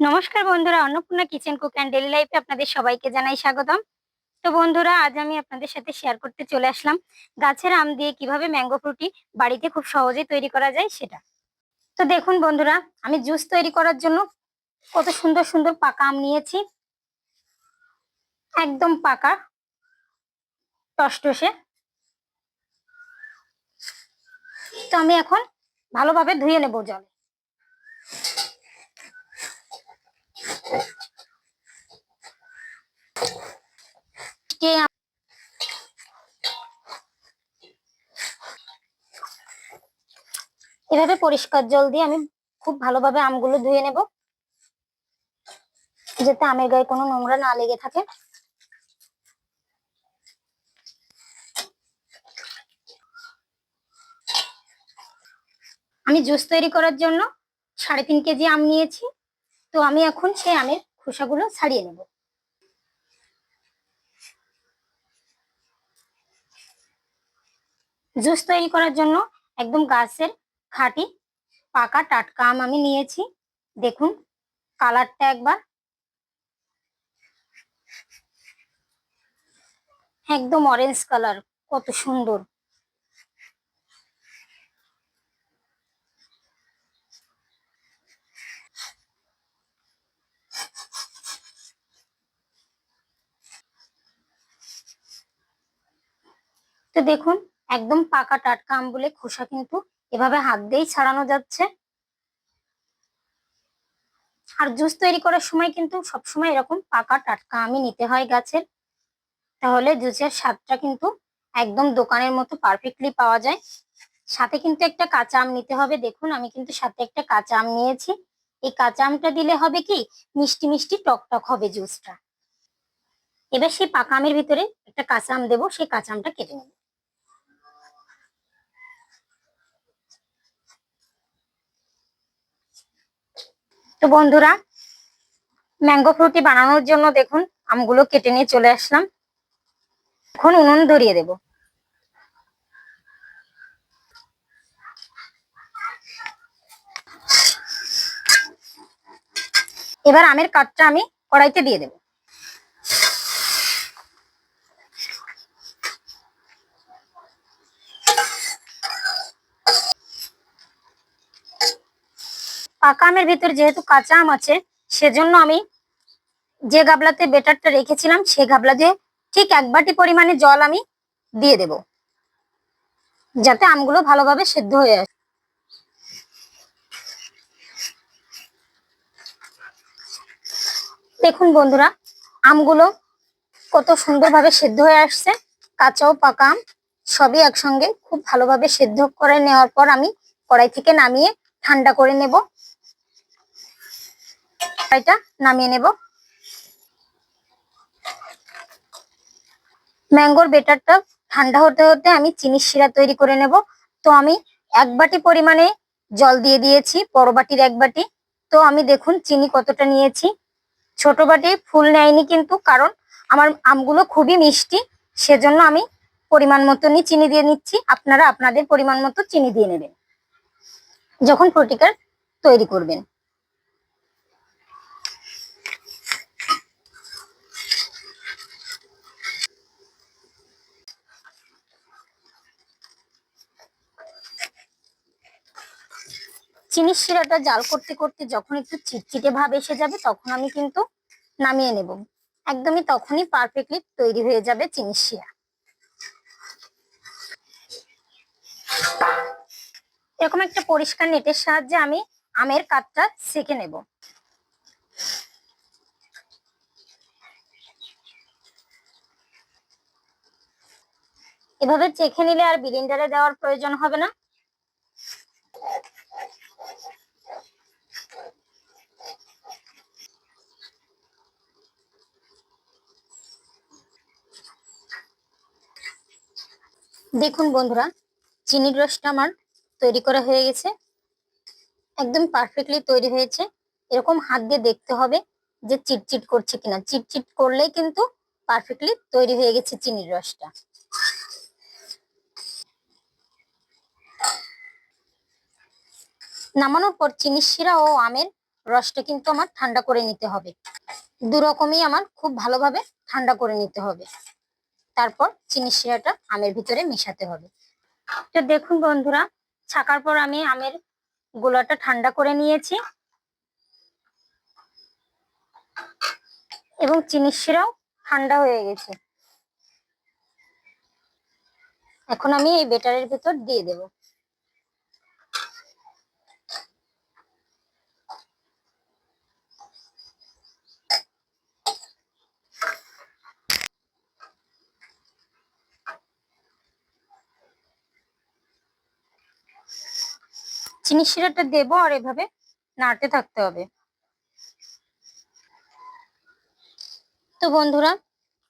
নমস্কার বন্ধুরা, Annapurna kitchen cook and daily লাইফে আপনাদের সবাইকে জানাই স্বাগতম। তো বন্ধুরা, আজ আমি আপনাদের সাথে শেয়ার করতে চলে আসলাম গাছের আম দিয়ে কীভাবে ম্যাঙ্গো ফ্রুটি বাড়িতে খুব সহজেই তৈরি করা যায় সেটা। তো দেখুন বন্ধুরা, আমি জুস তৈরি করার জন্য কত সুন্দর সুন্দর পাকা আম নিয়েছি। একদম পাকা টসটসে তো আমি এখন ভালোভাবে ধুয়ে নেব জলে কে এভাবে পরিষ্কার জল দিয়ে আমি খুব ভালোভাবে আমগুলো ধুয়ে নেব, যাতে আমের গায়ে কোনো নোংরা না লেগে থাকে। আমি জুস তৈরি করার জন্য সাড়ে তিন কেজি আম নিয়েছি, তো আমি এখন সেই আমের খোসাগুলো ছাড়িয়ে নেব। জুস তৈরি করার জন্য একদম গাছের খাঁটি পাকা টাটকা আম আমি নিয়েছি। দেখুন, কালারটা একবার। একদম অরেঞ্জ কালার কত সুন্দর। তো দেখুন, একদম পাকা টাটকা আম বলে খোসা কিন্তু এভাবে হাত দিয়েই ছাড়ানো যাচ্ছে। আর জুস তৈরি করার সময় কিন্তু সবসময় এরকম পাকা টাটকা আমি নিতে হয় গাছের। তাহলে জুসের স্বাদটা কিন্তু একদম দোকানের মতো পারফেক্টলি পাওয়া যায়। সাথে কিন্তু একটা কাঁচা আম নিতে হবে। দেখুন, আমি কিন্তু সাথে একটা কাঁচা আম নিয়েছি। এই কাঁচা আমটা দিলে হবে কি? মিষ্টি মিষ্টি টক টক হবে জুসটা। এবার সেই পাকা আমের ভিতরে একটা কাঁচা আম দেবো, সেই কাঁচা আমটা কেটে নেব। তো বন্ধুরা ম্যাঙ্গো ফ্রুটি বানানোর জন্য দেখুন, আমগুলো কেটে নিয়ে চলে আসলাম। এখন উনুন ধরিয়ে দেব। এবার আমের কাঠটা আমি কড়াইতে দিয়ে দেব। পাকা আমের ভিতর যেহেতু কাঁচা আম আছে, সেজন্য আমি যে গাবলাতে বেটারটা রেখেছিলাম সেই গাবলা দিয়ে ঠিক এক বাটি পরিমাণে জল আমি দিয়ে দেব। যাতে আমগুলো ভালোভাবে সেদ্ধ হয়ে আসে। দেখুন বন্ধুরা, আমগুলো কত সুন্দরভাবে সেদ্ধ হয়ে আসছে। কাঁচাও পাকা আম সবই একসঙ্গে খুব ভালোভাবে সেদ্ধ করে নেওয়ার পর আমি কড়াই থেকে নামিয়ে ঠান্ডা করে নেব। নামিয়ে নেব। ম্যাঙ্গোর বেটারটা ঠান্ডা হতে হতে আমি চিনির শিরা তৈরি করে নেব। তো আমি এক বাটি পরিমাণে জল দিয়ে দিয়েছি, বড় বাটির এক বাটি। তো আমি দেখুন চিনি কতটা নিয়েছি। ছোট বাটি ফুল নেয়নি কিন্তু, কারণ আমার আমগুলো খুবই মিষ্টি। সেজন্য আমি পরিমাণ মতনই চিনি দিয়ে নিচ্ছি। আপনারা আপনাদের পরিমাণ মতো চিনি দিয়ে নেবেন। যখন প্রতিকার তৈরি করবেন। চিনির শিরাটা জাল করতে করতে যখন একটু চিটচিটে ভাব এসে যাবে, তখন আমি কিন্তু নামিয়ে নেব। একদমই তখনই পারফেক্টলি তৈরি হয়ে যাবে চিনির শিরা এরকম একটা পরিষ্কার নেটের সাহায্যে আমি আমের কাঠটা সেকে নেব। এভাবে চেখে নিলে আর বিলিন্ডারে দেওয়ার প্রয়োজন হবে না। দেখুন বন্ধুরা চিনির রসটা আমার তৈরি করা হয়ে গেছে। একদম পারফেক্টলি তৈরি হয়েছে। এরকম হাত দিয়ে দেখতে হবে যে চিটচিট করছে কিনা। চিটচিট করলেই কিন্তু পারফেক্টলি তৈরি হয়ে গেছে চিনির রসটা। নামানোর পর চিনির শিরা ও আমের রসটা কিন্তু আমার ঠান্ডা করে নিতে হবে। দু রকমই আমার খুব ভালোভাবে ঠান্ডা করে নিতে হবে। তারপর চিনি শিরাটা আমের ভিতরে মেশাতে হবে। তো দেখুন বন্ধুরা, ছাকার পর আমি আমের গোলাটা ঠান্ডা করে নিয়েছি। এবং চিনি শিরাও ঠান্ডা হয়ে গেছে। এখন আমি এই বেটারের ভিতর দিয়ে দেব। চিনি শিরাটা দেবো আর এভাবে নাড়তে থাকতে হবে। তো বন্ধুরা,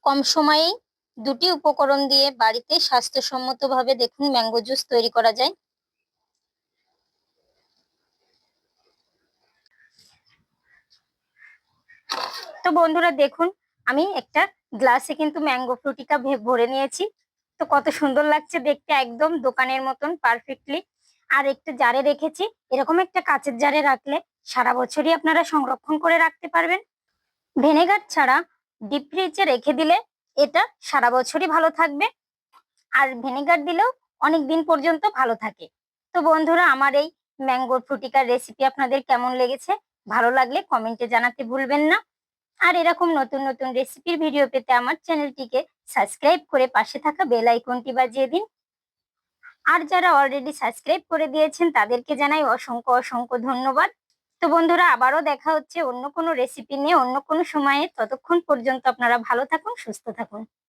কম সময়েই দুটি উপকরণ দিয়ে বাড়িতে স্বাস্থ্যসম্মতভাবে দেখুন ম্যাঙ্গো জুস তৈরি করা যায়। তো বন্ধুরা, দেখুন, আমি একটা গ্লাসে কিন্তু ম্যাঙ্গো ফ্রুটিকা ভরে নিয়েছি। তো কত সুন্দর লাগছে দেখতে, একদম দোকানের মতন, পারফেক্টলি। আর একটা জারে রেখেছি। এরকম একটা কাচের জারে রাখলে সারা বছরই আপনারা সংরক্ষণ করে রাখতে পারবেন। ভেনেগার ছাড়া ডিপ ফ্রিজে রেখে দিলে এটা সারা বছরই ভালো থাকবে। আর ভিনেগার দিলেও অনেক দিন পর্যন্ত ভালো থাকে। তো বন্ধুরা, আমার এই ম্যাঙ্গোর ফ্রুটিকার রেসিপি আপনাদের কেমন লেগেছে? ভালো লাগলে কমেন্টে জানাতে ভুলবেন না। আর এরকম নতুন নতুন রেসিপির ভিডিও পেতে আমার চ্যানেলটিকে সাবস্ক্রাইব করে পাশে থাকা বেল আইকনটি বাজিয়ে দিন। আর যারা অলরেডি সাবস্ক্রাইব করে দিয়েছেন, তাদেরকে জানাই অসংখ্য অসংখ্য ধন্যবাদ। তো বন্ধুরা, আবারও দেখা হচ্ছে অন্য কোনো রেসিপি নিয়ে অন্য কোনো সময়ে। ততক্ষণ পর্যন্ত আপনারা ভালো থাকুন, সুস্থ থাকুন।